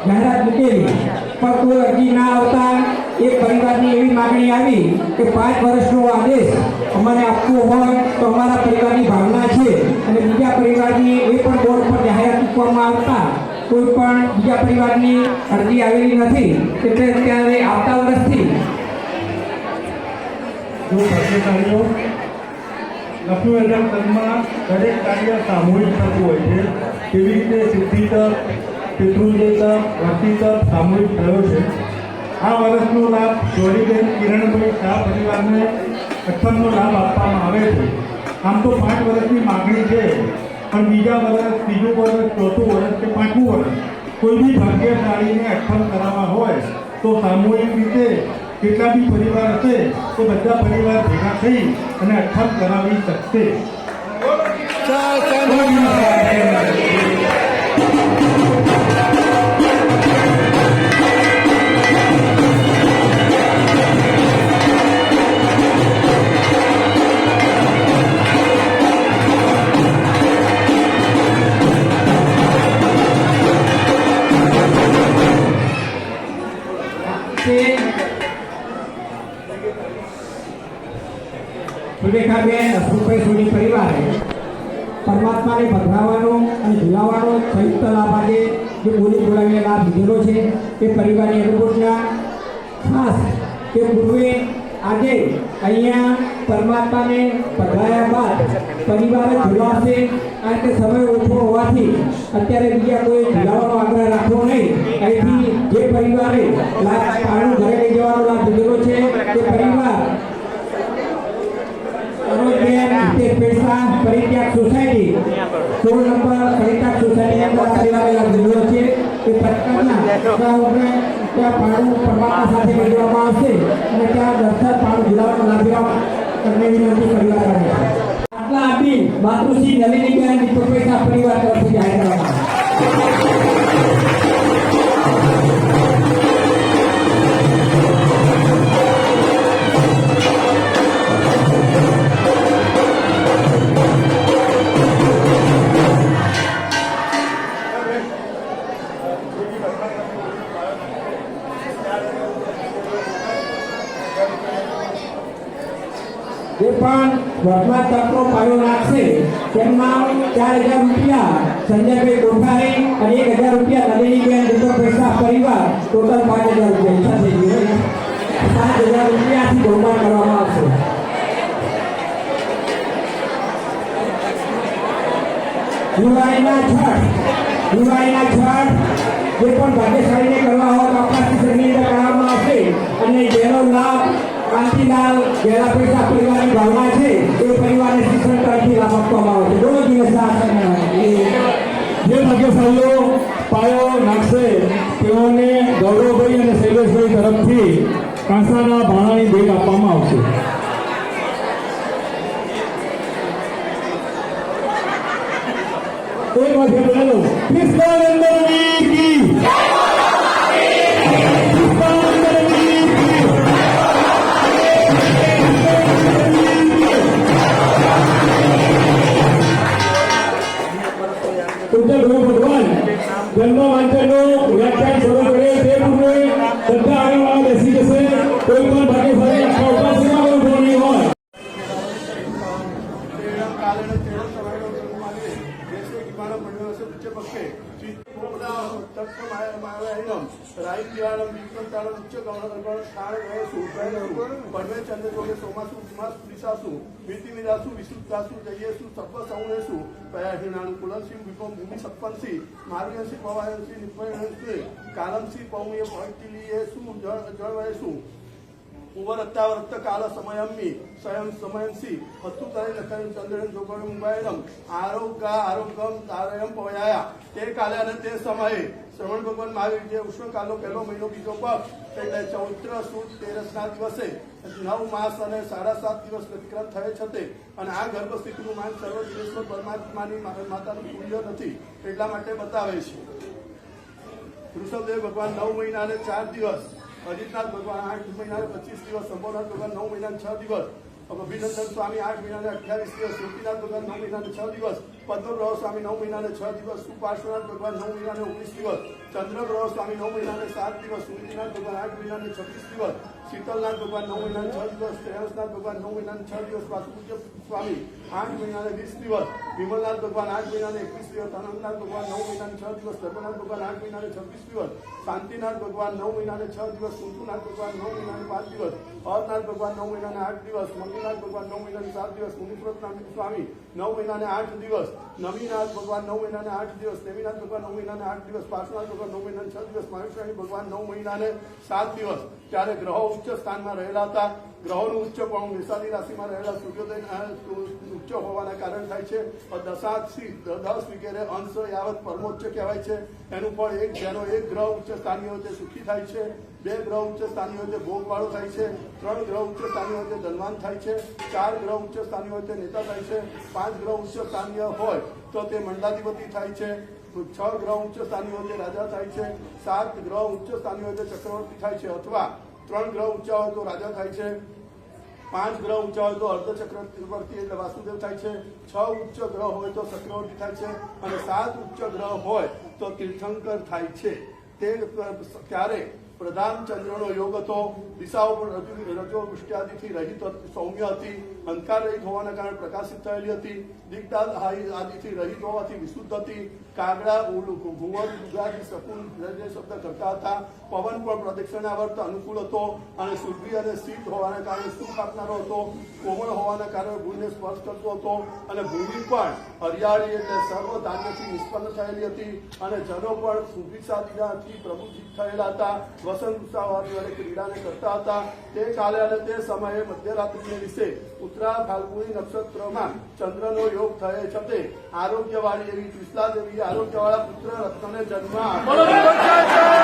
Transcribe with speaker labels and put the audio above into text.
Speaker 1: જાહેરાત મૂકેલી પણ કોઈ અરજી ના આવતા એક પરિવારની એવી માગણી આવી કે પાંચ વર્ષનો આદેશ અમને આપવો હોય તો અમારા પરિવારની ભાવના છે અને બીજા પરિવારની એ પણ બોર્ડ જાહેરાત મૂકવામાં આવતા કોઈ પણ બીજા પરિવારની અરજી આવેલી નથી, એટલે ત્યારે આવતા વર્ષથી
Speaker 2: લખ્યું એટલે કર્મમાં દરેક કાર્ય સામૂહિક થતું હોય છે. કેવી રીતે સિદ્ધિ તપ પિતૃજય તપ, ભક્તિ તપ સામૂહિક થયો છે. આ વર્ષનો લાભ જોડીબેન કિરણભાઈ શાહ પરિવારને અઠ્ઠમનો લાભ આપવામાં આવે છે. આમ તો પાંચ વર્ષની માગણી છે. પણ બીજા વર્ષ, ત્રીજું વર્ષ, ચોથું વર્ષ કે પાંચમું વર્ષ કોઈ બી ભાગ્યશાળીને અઠ્ઠમ કરાવવા હોય, તો સામૂહિક રીતે કેટલા બી પરિવાર હશે, તો બધા પરિવાર ભેગા થઈ અને અઠ્ઠમ કરાવી શકશે.
Speaker 1: સુરેખાબેન અશોકભાઈ પરિવારે પરમાત્માને પધરાવવાનો અને ઝુલાવવાનો સંયુક્ત લાભ આજે જે બોલી બોલાવીને લાભ લીધેલો છે તે પરિવારની અનુભૂતિના ખાસ કે પૂર્વે આજે અહીંયા પરમાત્માને પધરાયા બાદ પરિવાર જ ઝુલાવશે કારણ કે સમય ઓછો હોવાથી અત્યારે બીજા કોઈ ઝુલાવવાનો આગ્રહ રાખવો નહીં. અહીંથી જે પરિવારે લાભ પાણી ઘરે લઈ જવાનો લાભ લીધેલો છે તે પરિવાર હિતેશ પૈસા પરિત્યાગ સોસાયટી, સોળ નંબર પરિત્યાગ સોસાયટી અંદર આ પરિવારે લાભ છે એ પટકાના ત્યાં ત્યાં પાણું પરમાત્મા સાથે મેળવવામાં આવશે અને ત્યાં દર્શન પાણું ઝુલાવવાનો લાભ તમને વિનંતી પરિવાર આટલા આપી માતૃશ્રી નલિનીબેન પૈસા પરિવાર તરફથી જાહેર કરવામાં નાખશે ચાર હજાર રૂપિયા સંજયભાઈ કોઠારી અને એક હજાર રૂપિયા નલિનીબેન દીપક પૈસા પરિવાર, ટોટલ પાંચ હજાર રૂપિયા ઈચ્છા થઈ ગઈ પાંચ હજાર રૂપિયાથી બહુમાન કરવામાં આવશે. દિવાળીના છઠ દિવાળીના છઠ જે પણ કરવા હોય તો કરવામાં આવશે. અને જેનો લાભ કાંતિલાલ ગેલા પૈસા પરિવારની ભાવના છે. એ પરિવારને શિક્ષણ તરફથી લાભ આપવામાં આવશે દોનો દિવસ આ
Speaker 2: જે ભાગ્યશાળીઓ પાયો નાખશે તેઓને ગૌરવભાઈ અને શૈલેષભાઈ તરફથી કાંસાના ભાણાની ભેટ આપવામાં આવશે. એક વખત બોલો વીર પૂજ્ય ગુરુ ભગવાન, જન્મ વાંચનનો વ્યાખ્યાન શરૂ કરે તે પૂર્વે બધા આગળ બેસી જશે. કોઈ પણ ભાગ્યશાળી
Speaker 3: રાઈટ જ્ઞાનમ વિક્રમ ચારણ ઉચ્ચ ગણ શાણ સોસાય પડવે ચંદ્ર જોગે સોમાસુ ઉમા સ્ત્રીસાસુ વીતિ વિરાસુ વિશુદ્ધાસુ જયેસુ સર્વ સૌનેસુ પ્રયાહિણાનું કુલસિંહ વિપમ ભૂમિ સપ્પનસી માર્ગસી પવાયસી નિર્ભયણસી કાલમસી પૌમ્ય ભક્તિલીયેસુ જળ જળવયસુ ఉవరత్తావరత్త కాల సమయమ్మి స్వయం సమయంసి వస్తుతని నకరం చంద్రన్ జోగం ముంబాయిలం ఆరోగ్య ఆరోగ్యం తారయం పవయాయ તે કાલે અને તે સમયે શ્રવણ ભગવાન મહાવીર જે ઉષ્ણકાલનો પહેલો મહિનો બીજો પગ એટલે ચૌત્ર, સુદ, તેરસના દિવસે નવ માસ અને સાડા સાત દિવસ વ્યતિક્રમ થયે છતે અને આ ગર્ભસ્થિતિનું માન સર્વજીવેશ્વર પરમાત્માની માતાનું પૂર્ય નથી, એટલા માટે બતાવે છે. વૃષભદેવ ભગવાન નવ મહિના અને ચાર દિવસ અજીતનાથ ભગવાન આઠ મહિના, પચીસ દિવસ શંભોનાથ ભગવાન નવ મહિના છ દિવસ, અભિનંદન સ્વામી આઠ મહિના અઠ્યાવીસ દિવસ સુરતીનાથ ભગવાન નવ મહિના છ દિવસ પદ્મપ્રભ સ્વામી નવ મહિના અને છ દિવસ સુપાર્શ્વનાથ ભગવાન નવ મહિના અને ઓગણીસ દિવસ ચંદ્રપ્રભ સ્વામી નવ મહિના અને સાત દિવસ સૂર્યનાથ ભગવાન આઠ મહિના અને છવ્વીસ દિવસ શીતલનાથ ભગવાન નવ મહિના અને છ દિવસ શ્રેયસનાથ ભગવાન નવ મહિના અને છ દિવસ વાસુપૂજ્ય સ્વામી આઠ મહિના અને વીસ દિવસ વિમલનાથ ભગવાન આઠ મહિના અને એકવીસ દિવસ અનંતનાથ ભગવાન નવ મહિના અને છ દિવસ ધર્મનાથ ભગવાન આઠ મહિના અને છવ્વીસ દિવસ શાંતિનાથ ભગવાન નવ મહિના અને છ દિવસ કુંતુનાથ ભગવાન નવ મહિના અને પાંચ દિવસ અરનાથ ભગવાન નવ મહિના અને આઠ દિવસ મંગીનાથ ભગવાન નવ મહિના અને સાત દિવસ મુનિવ્રત સ્વામી નવ મહિના અને આઠ દિવસ નવીનાથ ભગવાન નવ મહિના અને આઠ દિવસ નવીનાથ ભગવાન નવ મહિના અને આઠ દિવસ પાર્શ્વનાથ ભગવાન નવ મહિના અને છ દિવસ મહેશ્વરી ભગવાન નવ મહિના અને સાત દિવસ. ત્યારે ગ્રહો ઉચ્ચ સ્થાનમાં રહેલા હતા. ગ્રહોનું ઉચ્ચ પણ વિશાલી રાશિમાં રહેલા સૂર્યોદય ઉચ્ચ હોવાના કારણ થાય છે. દશાથી દસ વગેરે અંશ યાવત પરમોચ્ચ કહેવાય છે. એનું પણ એક, જેનો એક ગ્રહ ઉચ્ચ સ્થાનીય હોય સુખી થાય છે. બે ગ્રહ ઉચ્ચ હોય તે ભોગવાળો થાય છે, ત્રણ ગ્રહ ઉચ્ચ હોય તે ધનવાન થાય છે, ચાર ગ્રહ ઉચ્ચ હોય તે નેતા થાય છે, પાંચ ગ્રહ ઉચ્ચ સ્થાનીય હોય તો તે મંડાધિપતિ થાય છે, છ ગ્રહ ઉચ્ચ હોય તે રાજા થાય છે, સાત ગ્રહ ઉચ્ચ હોય તે ચક્રવર્તી થાય છે, અથવા ત્રણ ગ્રહ ઊંચા હોય તો રાજા થાય છે, પાંચ ગ્રહ ઊંચા હોય તો અર્ધ ચક્રવર્તી એટલે વાસુદેવ થાય છે, છ ઉચ્ચ ગ્રહ હોય તો ચક્રવર્તી થાય છે અને સાત ઉચ્ચ ગ્રહ હોય તો તીર્થંકર થાય છે. તે ત્યારે પ્રધાન ચંદ્રનો યોગ હતો. દિશાઓ રજુ વૃષ્ટિઆદિથી રહિત હતી, સૌમ્ય હતી અંધકાર રહિત હોવાના કારણે પ્રકાશિત થયેલી હતી. દિગ્દાદ આદિથી રહિત હોવાથી વિશુદ્ધ હતી. કાગડા ઘુવડ ઉગાડી શકુન શબ્દ કરતા હતા. પવન પણ પ્રદક્ષિણાવર્ત અનુકૂળ હતો અને સુરભી અને શીત હોવાના કારણે સુખ આપનારો હતો. કોમળ હોવાના કારણે ભૂમિને સ્પર્શ કરતો હતો અને ભૂમિ પણ હરિયાળી એટલે સર્વ ધાન્યથી નિષ્પન્ન થયેલી હતી અને જનો પણ સુભિક્ષાથી પ્રભુજીત થયેલા હતા. વસંત ઉત્સાહવાદી અને ક્રીડાને કરતા હતા. તે કાલે અને તે સમયે મધ્યરાત્રિને વિશે ઉત્તરા ફાલ્ગુની નક્ષત્રમાં ચંદ્રનો યોગ થયે છતે આરોગ્યવાળી એવી ત્રિશલા દેવી આરોગ્યવાળા પુત્ર રત્નને જન્મ આપ્યો.